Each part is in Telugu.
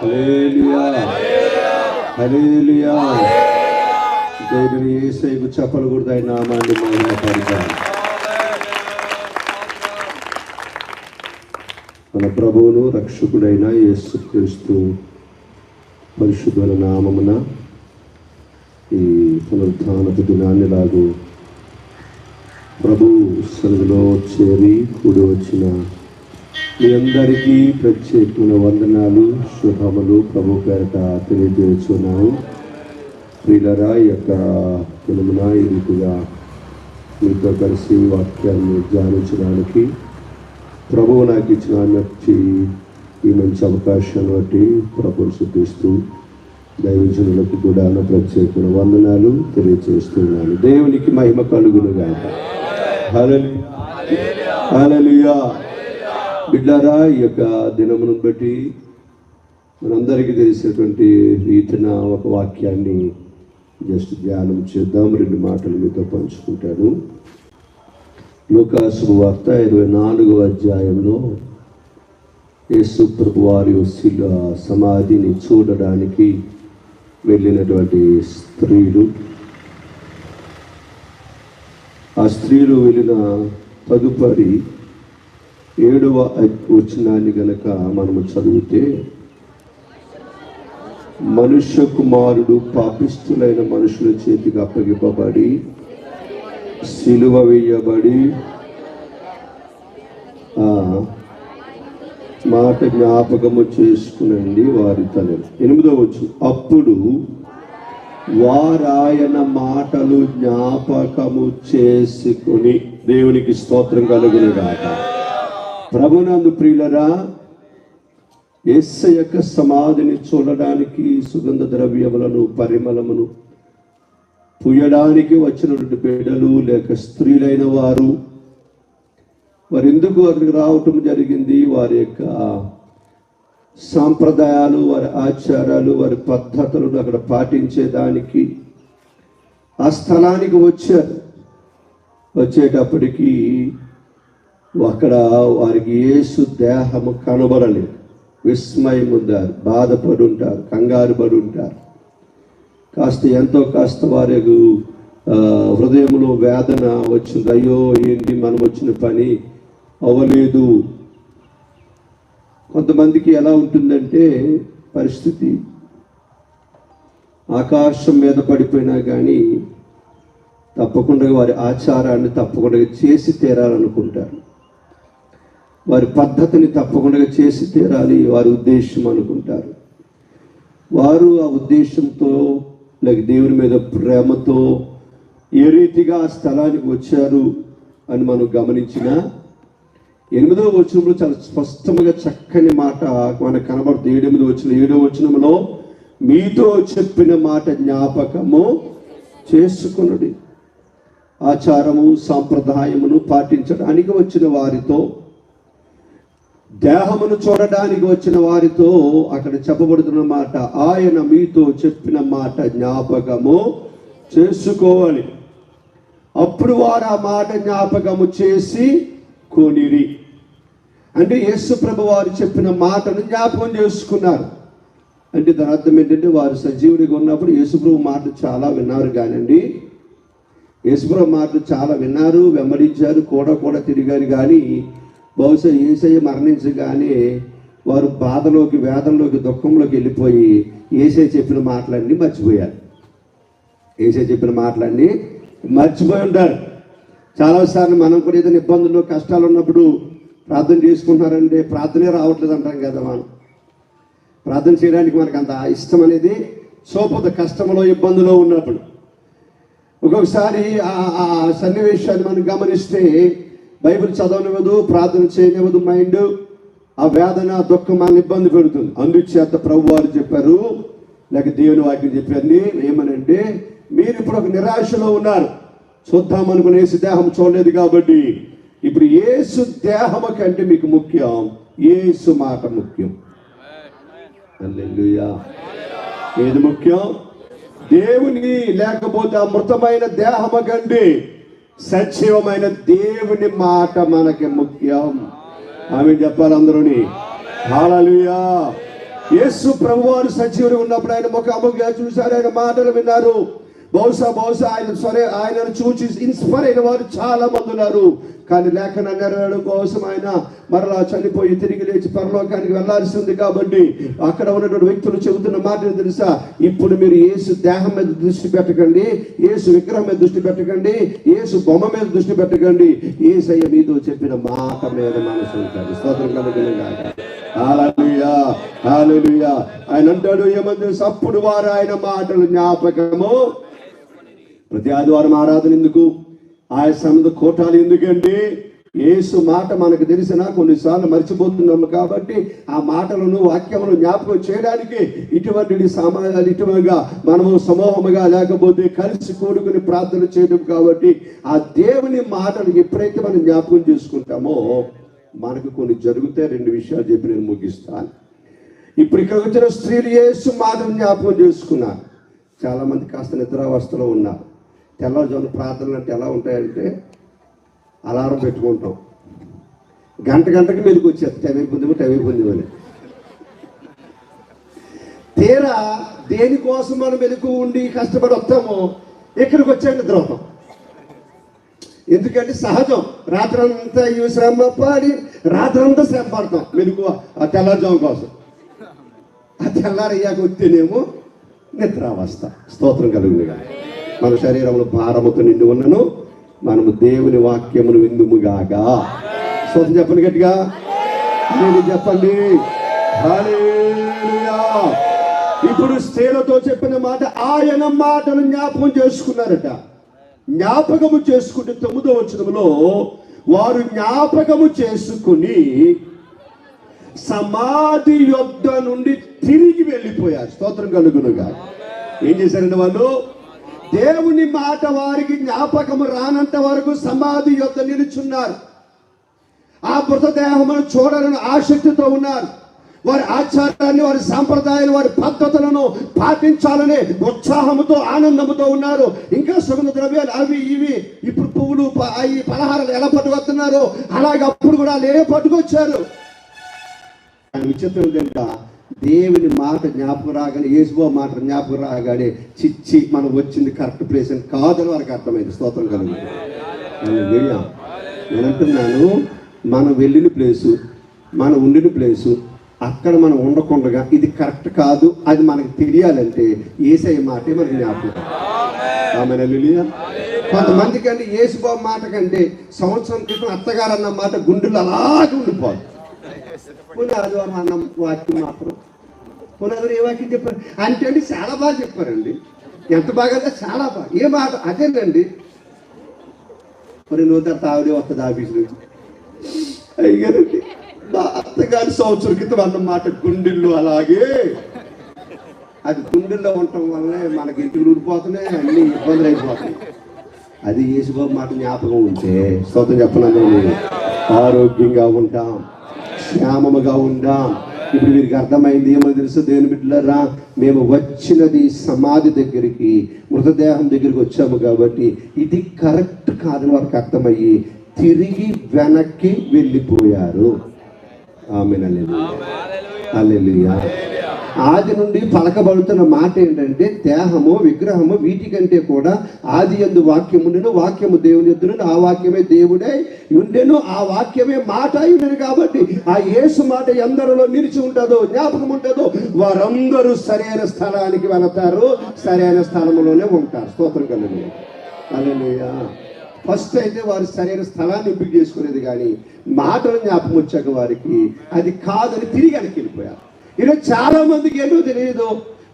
హల్లెలూయా. హల్లెలూయా. దేవుని యేసయ్యకు చెప్పలు కూడా ఆయన నామాన్ని మహిమపడతాం మన ప్రభువును రక్షకుడైన యేసుక్రీస్తు పరిశుద్ధుల నామమున ఈ పునరుత్నపు దినాన్ని లాగు ప్రభు సెలవులో చేరి కూడి వచ్చిన మీ అందరికీ ప్రత్యేకమైన వందనాలు శుభములు ప్రభు పేరట తెలియజేస్తున్నాను. ప్రియులరా ఈ యొక్క దినమున ఈ రీతిగా మీతో కలిసి వాక్యాన్ని ధ్యానించడానికి ప్రభువు నాకు ఇచ్చిన నచ్చి ఈ మంచి అవకాశాన్ని బట్టి ప్రభుని శుద్ధిస్తూ దైవజనులకు కూడా నా ప్రత్యేకమైన వందనాలు తెలియజేస్తున్నాను. దేవునికి మహిమ కలుగునుగా హల్లెలూయా బిడ్డారా ఈ యొక్క దినమును బట్టి మనందరికీ తెలిసినటువంటి రీతిన ఒక వాక్యాన్ని జస్ట్ ధ్యానం చేద్దాం. రెండు మాటలు మీతో పంచుకుంటాను. లోకాసు వార్త ఇరవై నాలుగవ అధ్యాయంలో యేసు ప్రభు వారి శిల సమాధిని చూడడానికి వెళ్ళినటువంటి స్త్రీలు. ఆ స్త్రీలు వెళ్ళిన తదుపరి ఏడవ వచనాన్ని గనక మనము చదివితే మనుష్య కుమారుడు పాపిస్తులైన మనుషుల చేతికి అప్పగింపబడి సిలువ వేయబడి మాట జ్ఞాపకము చేసుకునండి వారి తల్లి. ఎనిమిదో వచ్చు అప్పుడు వారాయన మాటలు జ్ఞాపకము చేసుకుని దేవునికి స్తోత్రం కలుగును గాక. ప్రభునందు ప్రియులరా యేసు యొక్క సమాధిని చూడడానికి సుగంధ ద్రవ్యములను పరిమళమును పుయ్యడానికి వచ్చినటువంటి బిడ్డలు లేక స్త్రీలైన వారు వారు ఎందుకు అక్కడికి రావటం జరిగింది? వారి యొక్క సాంప్రదాయాలు వారి ఆచారాలు వారి పద్ధతులను అక్కడ పాటించేదానికి ఆ స్థలానికి వచ్చారు. వచ్చేటప్పటికీ అక్కడ వారికి యేసు దేహము కనబడలేదు. విస్మయం ఉండారు బాధపడి ఉంటారు కంగారు పడి ఉంటారు కాస్త ఎంతో కాస్త వారి హృదయంలో వేదన వచ్చింది. అయ్యో ఏంటి మనం వచ్చిన పని? అవ్వలేదు కొంతమందికి ఎలా ఉంటుందంటే పరిస్థితి ఆకాశం మీద పడిపోయినా కానీ తప్పకుండా వారి ఆచారాన్ని తప్పకుండా చేసి తీరాలనుకుంటారు. వారి పద్ధతిని తప్పకుండా చేసి తీరాలి వారి ఉద్దేశం అనుకుంటారు. వారు ఆ ఉద్దేశంతో లేక దేవుని మీద ప్రేమతో ఏ రీతిగా ఆ స్థలానికి వచ్చారు అని మనం గమనించిన ఎనిమిదో వచనంలో చాలా స్పష్టంగా చక్కని మాట మనకు కనబడుతుంది. ఏడెనిమిది వచ్చిన ఏడో వచనంలో మీతో చెప్పిన మాట జ్ఞాపకము చేసుకునుడి. ఆచారము సాంప్రదాయమును పాటించడానికి వచ్చిన వారితో దేహమును చూడడానికి వచ్చిన వారితో అక్కడ చెప్పబడుతున్న మాట ఆయన మీతో చెప్పిన మాట జ్ఞాపకము చేసుకోవాలి. అప్పుడు వారు ఆ మాట జ్ఞాపకము చేసి కొనిరి. అంటే యేసు ప్రభు వారు చెప్పిన మాటను జ్ఞాపకం చేసుకున్నారు. అంటే దాని అర్థం ఏంటంటే వారు సజీవుడిగా ఉన్నప్పుడు యేసుప్రభు మాటలు చాలా విన్నారు కానండి. యేసుప్రభు మాటలు చాలా విన్నారు వెంబడించారు కూడా కూడా తిరిగారు. కానీ బహుశా ఏసయ్య మరణించగానే వారు బాధలోకి వేదంలోకి దుఃఖంలోకి వెళ్ళిపోయి ఏసై చెప్పిన మాటలన్నీ మర్చిపోయారు. ఏసై చెప్పిన మాటలన్నీ మర్చిపోయి ఉంటారు. చాలాసార్లు మనం కూడా ఏదైనా ఇబ్బందులు కష్టాలు ఉన్నప్పుడు ప్రార్థన చేసుకుంటున్నారంటే ప్రార్థనే రావట్లేదు అంటాం కదా మనం. ప్రార్థన చేయడానికి మనకు అంత ఇష్టం అనేది సోపద కష్టంలో ఇబ్బందులో ఉన్నప్పుడు. ఒక్కొక్కసారి ఆ- ఆ సన్నివేశాన్ని మనం గమనిస్తే బైబిల్ చదవనివ్వదు ప్రార్థన చేయనివ్వదు మైండ్ ఆ వేదన దుఃఖం ఇబ్బంది పెడుతుంది అందుచేత ప్రభు వారు చెప్పారు లేక దేవుని వాక్యం చెప్పారని ఏమనంటే మీరు ఇప్పుడు ఒక నిరాశలో ఉన్నారు. చూద్దాం అనుకుని ఏసు దేహం చూడలేదు కాబట్టి. ఇప్పుడు ఏసు దేహము కంటే మీకు ముఖ్యం ఏసు మాట ముఖ్యం. ఏది ముఖ్యం? దేవుని లేకపోతే ఆ మృతమైన దేహము కంటే సజీవమైన దేవుని మాట మనకి ముఖ్యం. ఆమె చెప్పాలి అందరూని. హాలలుయా యేసు ప్రభువారు సజీవుడు ఉన్నప్పుడు ఆయన ముఖాముఖిగా చూశారు ఆయన మాటలు విన్నారు. బహుశా బహుశా ఆయన సరే ఆయనను చూసి ఇన్స్పైర్ అయిన వారు చాలా మంది ఉన్నారు. కానీ లేఖన నెరవేరడం కోసం ఆయన మరలా చనిపోయి తిరిగి లేచి పరలోకానికి వెళ్ళాల్సి ఉంది కాబట్టి అక్కడ ఉన్నటువంటి వ్యక్తులు చెబుతున్న మాట తెలుసా? ఇప్పుడు మీరు ఏసు దేహం మీద దృష్టి పెట్టకండి ఏసు విగ్రహం మీద దృష్టి పెట్టకండి ఏసు బొమ్మ మీద దృష్టి పెట్టకండి. ఏసయ్య మీతో చెప్పిన మాట మీద మనసు ఉంటారు స్తోత్రం కలుగునుగాక. ఆయన అంటాడు ఏమని అప్పుడు వారు ఆయన మాటలు జ్ఞాపకము ప్రతి ఆదివారం ఆరాధన ఎందుకు? ఆయన సముద్ర కోటాలు ఎందుకండి? ఏసు మాట మనకు తెలిసిన కొన్నిసార్లు మర్చిపోతున్నాము కాబట్టి ఆ మాటలను వాక్యములను జ్ఞాపకం చేయడానికి ఇటువంటి సమాజాలు ఇటువంటిగా మనము సమూహముగా లేకపోతే కలిసి కూడుకుని ప్రార్థన చేయడం కాబట్టి ఆ దేవుని మాటలు ఎప్పుడైతే మనం జ్ఞాపకం చేసుకుంటామో మనకు కొన్ని జరుగుతాయి. రెండు విషయాలు చెప్పి నేను ముగిస్తాను. ఇప్పుడు ఇక్కడ వచ్చిన స్త్రీలు ఏసు మాటలు జ్ఞాపకం చేసుకున్నారు. చాలామంది కాస్త నిద్రావస్థలో ఉన్నారు. తెల్లవారుజామున ప్రార్థనలు అంటే ఎలా ఉంటాయంటే అలారం పెట్టుకుంటాం. గంట గంటకి మీదకి వచ్చేది టైం అయిపోయింది టైం అయిపోయింది అని తీరా దేనికోసం మనం మెలకు ఉండి కష్టపడి వస్తామో ఇక్కడికి వచ్చే నిద్ర అవుతాం ఎందుకంటే సహజం. రాత్రంతా ఈ శ్రమ పడి రాత్రంతా శ్రమ పడతాం. మెలకు ఆ తెల్లారుజాము కోసం. ఆ తెల్లారయ్యాక వస్తేనేమో నిద్రావస్థ. స్తోత్రం కానీ మన శరీరంలో భారముతో నిండి ఉన్నను. మనము దేవుని వాక్యమును విందుముగాగా స్తోత్రం చెప్పండి గట్టిగా. నేను చెప్పండి. ఇప్పుడు స్త్రీలతో చెప్పిన మాట ఆయన మాటలు జ్ఞాపకం చేసుకున్నారట. జ్ఞాపకము చేసుకుంటే తొమ్మిదో వచనంలో వారు జ్ఞాపకము చేసుకుని సమాధి యొద్ద నుండి తిరిగి వెళ్ళిపోయారు. స్తోత్రం కలుగునుగా ఏం చేశారంటే వాళ్ళు? దేవుని మాట వారికి జ్ఞాపకము రానంత వరకు సమాధి యొద్ద నిలుచున్నారు. ఆ మృతదేహమును చూడాలని ఆసక్తితో ఉన్నారు. వారి ఆచారాన్ని వారి సాంప్రదాయాలు వారి పద్ధతులను పాటించాలనే ఉత్సాహముతో ఆనందముతో ఉన్నారు. ఇంకా సుగంధ ద్రవ్యాలు అవి ఇవి ఇప్పుడు పువ్వులు ప- ఈ పలహారాలు ఎలా పట్టుకొస్తున్నారు అలాగే అప్పుడు కూడా లేనే పట్టుకొచ్చారు. విచిత్రం ఏంటంటే దేవుని మాట జ్ఞాపకం రాగానే ఏసుబో మాట జ్ఞాపకం రాగానే చిచ్చి మనం వచ్చింది కరెక్ట్ ప్లేస్ అని కాదని వారికి అర్థమైంది. స్తోత్రం కలుగు. నేను అంటున్నాను మనం వెళ్ళిన ప్లేసు మనం ఉండిన ప్లేసు అక్కడ మనం ఉండకుండా ఇది కరెక్ట్ కాదు అది మనకు తెలియాలంటే ఏసై మాటే మనకి జ్ఞాపకం. ఆమె కొంతమంది కంటే యేసుబాబు మాట కంటే సంవత్సరం క్రితం అత్తగారు అన్న మాట గుండెలు అలాగే ఉండిపోదు. కొన్ని ఆదివారం అన్న వాక్యం మాత్రం కొన్ని ఆదివారం ఏ వాక్యం చెప్పారు? అంటే అండి చాలా బాగా చెప్పారండి. ఎంత బాగా చాలా బాగా. ఏ మాట? అదేనండి. మరి నువ్వు తర్వాత ఆవిడే వస్తుంది ఆఫీస్ నుంచి అయ్యారండి మా అత్తగారి సంవత్సరం క్రితం అన్నమాట గుండెల్లో అలాగే. అది గుండెల్లో ఉండటం వల్లే మనకి ఇంటికి ఊరిపోతున్నాయి అన్ని ఇబ్బందులు అయిపోతాయి అది యేసుబాబు మాట జ్ఞాపకం ఉంటే స్వతం చెప్పనండి. ఆరోగ్యంగా ఉంటాం క్షేమముగా ఉంటాం ఇప్పుడు వీరికి అర్థమైంది ఏమో తెలుసు దేని బిడ్డలరా మేము వచ్చినది సమాధి దగ్గరికి మృతదేహం దగ్గరికి వచ్చాము కాబట్టి ఇది కరెక్ట్ కాదని వారికి అర్థమయ్యి తిరిగి వెనక్కి వెళ్ళిపోయారు. ఆమె ఆది నుండి పలకబడుతున్న మాట ఏంటంటే దేహము విగ్రహము వీటికంటే కూడా ఆది ఎందు వాక్యముండెను వాక్యము దేవుని ఎద్దును ఆ వాక్యమే దేవుడే ఉండెను ఆ వాక్యమే మాట అయి కాబట్టి ఆ యేసు మాట ఎందరిలో నిలిచి ఉంటుందో జ్ఞాపకం ఉంటుందో వారందరూ సరైన స్థలానికి వెళతారు సరైన స్థలంలోనే ఉంటారు. స్తోత్రం కలిగి హల్లెలూయా. ఫస్ట్ అయితే వారు సరైన స్థలాన్ని ఎంపిక చేసుకునేది కానీ మాటలు జ్ఞాపకం వచ్చాక వారికి అది కాదని తిరిగి వెనక్కి వెళ్ళిపోయారు. ఈరోజు చాలా మందికి ఏంటో తెలియదు?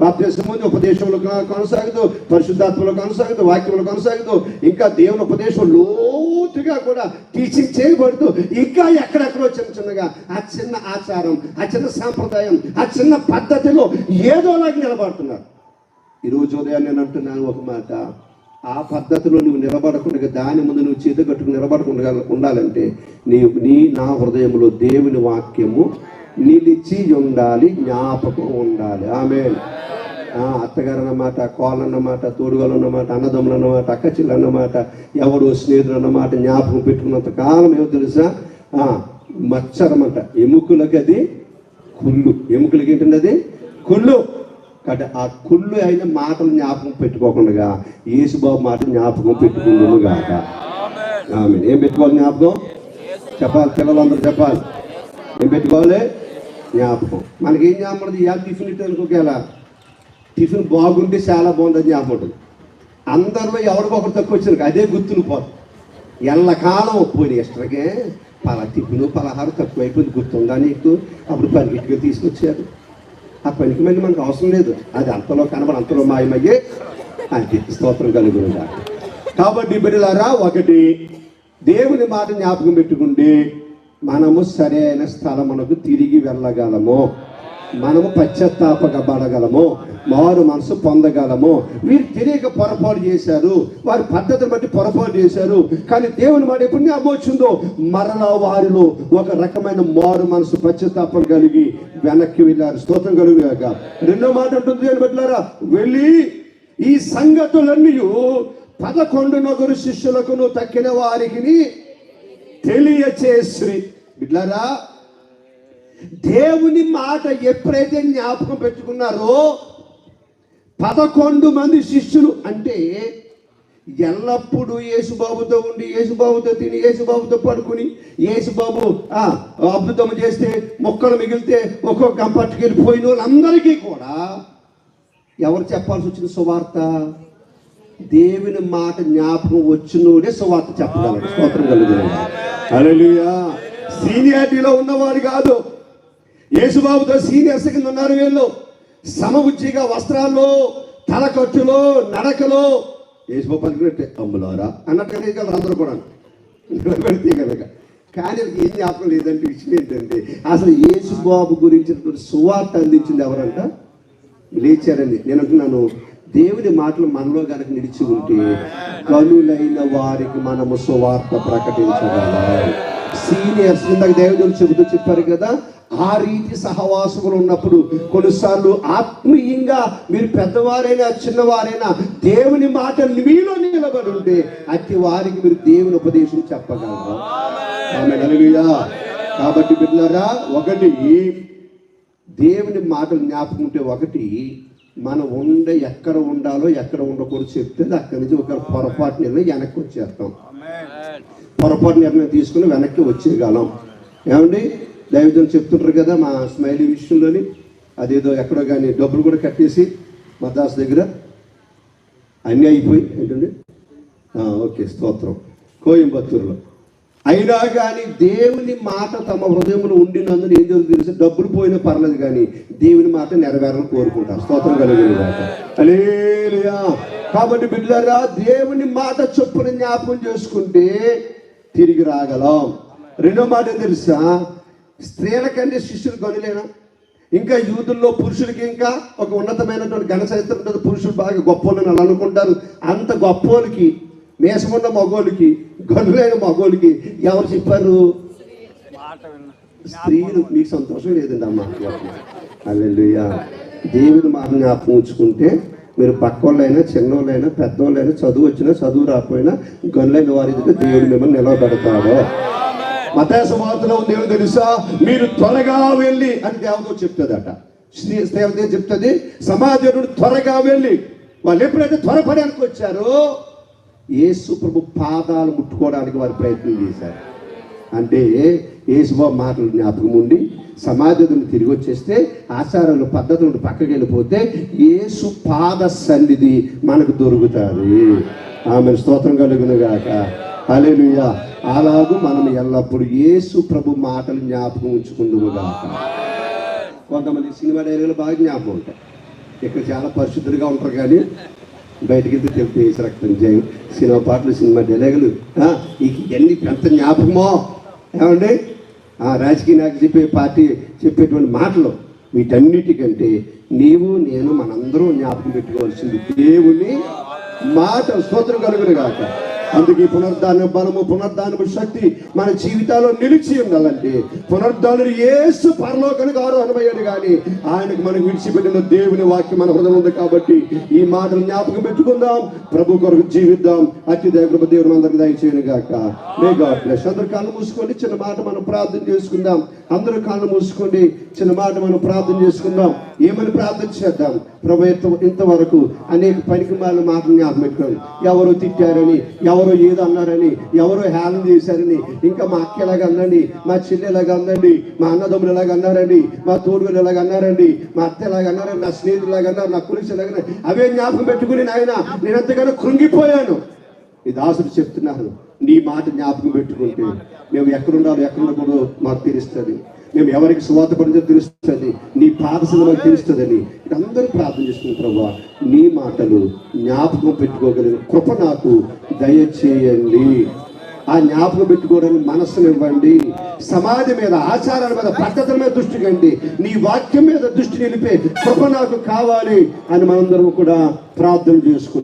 బాప్తిసం ముందు ఉపదేశంలో కొనసాగదు కొనసాగుతూ పరిశుద్ధాత్మలో కొనసాగుతూ వాక్యంలో కొనసాగదు. ఇంకా దేవుని ఉపదేశం లోతుగా కూడా టీచింగ్ చేయబడుతూ ఇంకా ఎక్కడెక్కడో చిన్న చిన్నగా ఆ చిన్న ఆచారం ఆ చిన్న సాంప్రదాయం ఆ చిన్న పద్ధతిలో ఏదోలాగా నిలబడుతున్నారు. ఈరోజు ఉదయం నేను అంటున్నాను ఒక మాట. ఆ పద్ధతిలో నువ్వు నిలబడకుండా దాని ముందు నువ్వు చేత కట్టుకుని నిలబడకుండా ఉండాలంటే నీ నీ నా హృదయంలో దేవుని వాక్యము నిలిచి ఉండాలి జ్ఞాపకం ఉండాలి ఆమె అత్తగారు అన్నమాట కోళ్ళ అన్నమాట తోడుగలు అన్నమాట అన్నదమ్ములు అన్నమాట అక్కచిల్లు అన్నమాట ఎవడు స్నేహితులు అన్నమాట జ్ఞాపకం పెట్టుకున్నంత కాలం ఏమో తెలుసా? ఆ, మచ్చరమంట. ఎముకలకి అది కుళ్ళు. ఎముకలకి ఏంటండి అది కుళ్ళు. కాబట్టి ఆ కుళ్ళు అయిన మాటలు జ్ఞాపకం పెట్టుకోకుండా యేసుబాబు మాట జ్ఞాపకం పెట్టుకుందాము గాక ఆమె ఏం పెట్టుకోవాలి జ్ఞాపకం? చెప్పాలి పిల్లలందరూ చెప్పాలి. ఏం పెట్టుకోవాలి? జ్ఞాపకం. మనకి ఏం జ్ఞాపకం ఇవాళ టిఫిన్ ఇట్టు అనుకోకేలా టిఫిన్ బాగుంటే చాలా బాగుంటుంది జ్ఞాపకం ఉంటుంది అందరిలో ఎవరికి ఒకరు తక్కువ వచ్చిన అదే గుర్తులు పోదు ఎల్లకాలం పోయిన ఇష్టకే పలా టిఫిన్ పలహారం తక్కువ అయిపోయింది గుర్తుందా నీకు? అప్పుడు పరిగెట్టుగా తీసుకొచ్చారు. ఆ పనికి మళ్ళీ మనకు అవసరం లేదు. అది అంతలో కనబడి అంతలో మాయమయ్యే అంతే స్తోత్రం కలుగుతుందా కాబట్టి బిడ్డలారా ఒకటి దేవుని మాట జ్ఞాపకం పెట్టుకుంటే మనము సరైన స్థలమునకు తిరిగి వెళ్ళగలము. మనము పశ్చాత్తాపడగలము మారు మనసు పొందగలము. వీరు తెలియక పొరపాటు చేశారు. వారి పద్ధతిని బట్టి పొరపాటు చేశారు. కానీ దేవుని మాట ఎప్పుడు జ్ఞాపకం మరలా వారిలో ఒక రకమైన మారు మనసు పశ్చాత్తాపం కలిగి వెనక్కి వెళ్ళారు. స్తోత్రం కలుగుగాక. రెండో మాట ఉంటుంది అని పెట్టారా వెళ్ళి ఈ సంగతులన్నీ పదకొండు నగరు శిష్యులకును తక్కిన వారికి తెలియచేసి బిడ్లరా దేవుని మాట ఎప్పుడైతే జ్ఞాపకం పెట్టుకున్నారో పదకొండు మంది శిష్యులు అంటే ఎల్లప్పుడూ యేసుబాబుతో ఉండి యేసుబాబుతో తిని యేసుబాబుతో పడుకుని యేసుబాబు అద్భుతం చేస్తే మొక్కలు మిగిలితే ఒక్కొక్క గంపట్టుకెళ్ళిపోయిన వాళ్ళందరికీ కూడా ఎవరు చెప్పాల్సి వచ్చిన సువార్త? దేవుని మాట జ్ఞాపకం వచ్చినోడే సువార్త చెప్పగలడు. స్తోత్రం కలుగుతుంది. హల్లెలూయా సీనియారిటీలో ఉన్నవాడు కాదు. యేసుబాబుతో సీనియర్స్ కింద ఉన్నారు వీళ్ళు. సమబుద్ధిగా వస్త్రాల్లో తలకట్టులో నడకలో. యేసుబాబు అనుకున్నట్టే అమ్ములారా? అన్నట్టుగా తీయగలరు అందరూ కూడా నిలబెడితే కనుక కానీ ఏం జ్ఞాపకం లేదంటే విషయం ఏంటంటే అసలు యేసుబాబు గురించినటువంటి సువార్త అందించింది ఎవరంట? లేచారండి నేను అంటున్నాను దేవుని మాటలు మనలో కనుక నిలిచి ఉంటే కనులైన వారికి మనము సువార్త ప్రకటించగలం. సీనియర్స్ ఇందాక దేవుడు చెబుతూ చెప్పారు కదా ఆ రీతి సహవాసములు ఉన్నప్పుడు కొన్నిసార్లు ఆత్మీయంగా మీరు పెద్దవారైనా చిన్నవారైనా దేవుని మాట మీలో నిలబడి ఉంటే అట్టి వారికి మీరు దేవుని ఉపదేశం చెప్పగలరు? కాబట్టి బిడ్డలారా ఒకటి దేవుని మాటలు జ్ఞాపకం ఉంటే ఒకటి మనం ఉండే ఎక్కడ ఉండాలో ఎక్కడ ఉండకూడదు చెప్తే అక్కడి నుంచి ఒక పొరపాటు నిర్ణయం వెనక్కి వచ్చేస్తాం. పొరపాటు నిర్ణయం తీసుకుని వెనక్కి వచ్చేయగలం. ఏమండి? దైవజనం చెప్తుంటారు కదా మా స్మైలీ విషయంలోని అదేదో ఎక్కడో కానీ డబ్బులు కూడా కట్టేసి మద్రాసు దగ్గర అన్నీ అయిపోయి ఏంటండి? ఓకే స్తోత్రం. కోయంబత్తూరులో. అయినా కానీ దేవుని మాట తమ హృదయంలో ఉండినందున ఏం జరుగుతుంది తెలుసు? డబ్బులు పోయినా పర్లేదు కానీ దేవుని మాట నెరవేరని కోరుకుంటారు. స్తోత్రం కలిగిన మాట కాబట్టి బిడ్డలారా దేవుని మాట చొప్పున జ్ఞాపకం చేసుకుంటే తిరిగి రాగలం. రెండో మాట తెలుసా? స్త్రీల కంటే శిష్యులు గనులేనా? ఇంకా యూతుల్లో పురుషులకి ఇంకా ఒక ఉన్నతమైనటువంటి ఘన చరిత్ర ఉంటుంది. పురుషులు బాగా గొప్ప అనుకుంటారు. అంత గొప్పోళ్ళకి మేషమున్న మగోళ్ళకి గనులైన మగోళ్ళకి ఎవరు చెప్పారు? స్త్రీలు మీకు సంతోషం లేదండి అమ్మ. అల్లెలుయ్యా. దేవుని మాట జ్ఞాపకం ఉంచుకుంటే మీరు పక్కోళ్ళైనా చిన్నోళ్ళైనా పెద్దోళ్ళైనా చదువు వచ్చినా చదువు రాకపోయినా గనులైన వారి దేవుడు మిమ్మల్ని నిలబెడతాడు. మతాస వార్తలో ఉంది ఏమో తెలుసా? మీరు త్వరగా వెళ్ళి అని దేవతో చెప్తుందట. శ్రీ దేవత చెప్తుంది సమాజనుడు త్వరగా వెళ్ళి. వాళ్ళు ఎప్పుడైతే త్వరపడానికి వచ్చారో యేసు ప్రభు పాదాలు ముట్టుకోవడానికి వారు ప్రయత్నం చేశారు. అంటే యేసుబాబు మాటలు జ్ఞాపకం ఉండి సమాధిని తిరిగి వచ్చేస్తే ఆచారాలు పద్ధతులు పక్కకి వెళ్ళిపోతే యేసు పాద సన్నిధి మనకు దొరుకుతుంది. ఆమె స్తోత్రం కలుగును గాక. అలాగూ మనం ఎల్లప్పుడూ యేసు ప్రభు మాటలు జ్ఞాపకం ఉంచుకుందాము గాక. కొంతమంది సినిమా డైరీలు బాగా జ్ఞాపకం ఉంటాయి. ఇక్కడ చాలా పరిశుద్ధులుగా ఉంటారు కానీ బయటికి వెళ్తే తెలుపు వేసి రక్తం జయం సినిమా పాటలు సినిమా డైలాగులు? ఈ ఇక ఇవన్నీ ఎంత జ్ఞాపకమో? ఏమండి? ఆ రాజకీయ నాయకులు చెప్పే పార్టీ చెప్పేటువంటి మాటలు వీటన్నిటికంటే నీవు నేను మనందరూ జ్ఞాపకం పెట్టుకోవాల్సింది దేవుని మాట స్తోత్రం కలుగును కాక అందుకే పునర్ధాన బలము పునర్ధానపు శక్తి మన జీవితాల్లో నిలిచి ఉండాలంటే పునర్ధానుడు ఏసు పరలోకానికి ఆరోహణమయ్యాడు కానీ ఆయనకు మనకు విడిచిపెట్టిన దేవుని వాక్యం మన హృదయం ఉంది కాబట్టి ఈ మాటలు జ్ఞాపకం పెట్టుకుందాం. ప్రభు కొరకు జీవిద్దాం. అతి దైవ దేవుడు అందరికి దయచేయను గాక. మే గాడ్ బ్లెస్ అందరు కళ్ళు మూసుకోండి. చిన్న మాట మనం ప్రార్థన చేసుకుందాం. అందరూ కళ్ళు మూసుకోండి. చిన్న మాట మనం ప్రార్థన చేసుకుందాం. ఏమని ప్రార్థన చేద్దాం? ప్రభు ఇంతవరకు అనేక పనికి మాటలు జ్ఞాపకం పెట్టుకోండి. ఎవరు తిట్టారని ఎవరు ఏదో అన్నారని ఎవరో హేళన చేశారని ఇంకా మా అక్క ఎలాగ అందండి మా చెల్లి ఎలాగ అందండి మా అన్నదమ్ములు ఎలాగ అన్నారండి మా తోడుగులు ఎలాగ అన్నారండి మా అత్త ఎలాగ అన్నారండి నా స్నేహితులు ఎలాగ అన్నారు నా పురుషులు ఎలాగ అవే జ్ఞాపకం పెట్టుకుని నాయన నేను ఎంతగానో కృంగిపోయాను. ఈ దాసుడు చెప్తున్నారు నీ మాట జ్ఞాపకం పెట్టుకుంటే మేము ఎక్కడుండాలో ఎక్కడుండకూడదు మాకు తెలుస్తుంది. మేము ఎవరికి సువాత పడిందో తెలుస్తుంది. నీ పాదశలు మాకు తెలుస్తుందని. అందరూ ప్రార్థన చేస్తున్న ప్రభా నీ మాటలు జ్ఞాపకం పెట్టుకోగలిగిన కృప నాకు దయచేయండి. ఆ జ్ఞాపకం పెట్టుకోవడానికి మనస్సును ఇవ్వండి. సమాధి మీద ఆచారాల మీద పద్ధతుల మీద దృష్టి కండి. నీ వాక్యం మీద దృష్టి నిలిపే కృప నాకు కావాలి అని మనందరం కూడా ప్రార్థన చేసుకుంటాం